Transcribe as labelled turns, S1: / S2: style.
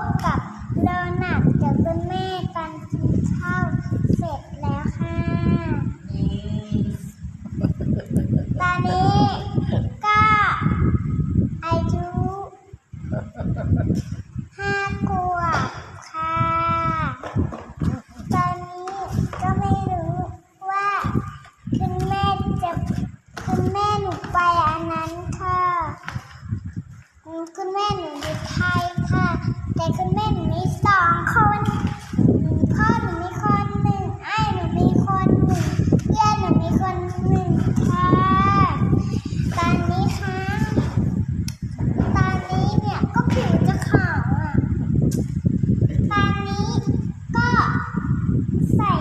S1: บกับโดนัทกับคุณแม่กันกินข้าวเสร็จแล้วค่ะ ตอนนี้ก็อายุห้าขวบค่ะ ตอนนี้ก็ไม่รู้ว่าคุณแม่จะคุณแม่หนูไปอันนั้นค่ะ คุณแม่หนูอยู่ไทย แต่คุณแม่หนูมีสองคนพ่อหนูมีคนหนึ่งไอ้หนูมีคนหนึ่งเย่หนูมีคนหนึ่งค่ะตอนนี้ค่ะตอนนี้เนี่ยก็ผิวจะขาวอะตอนนี้ก็ใส่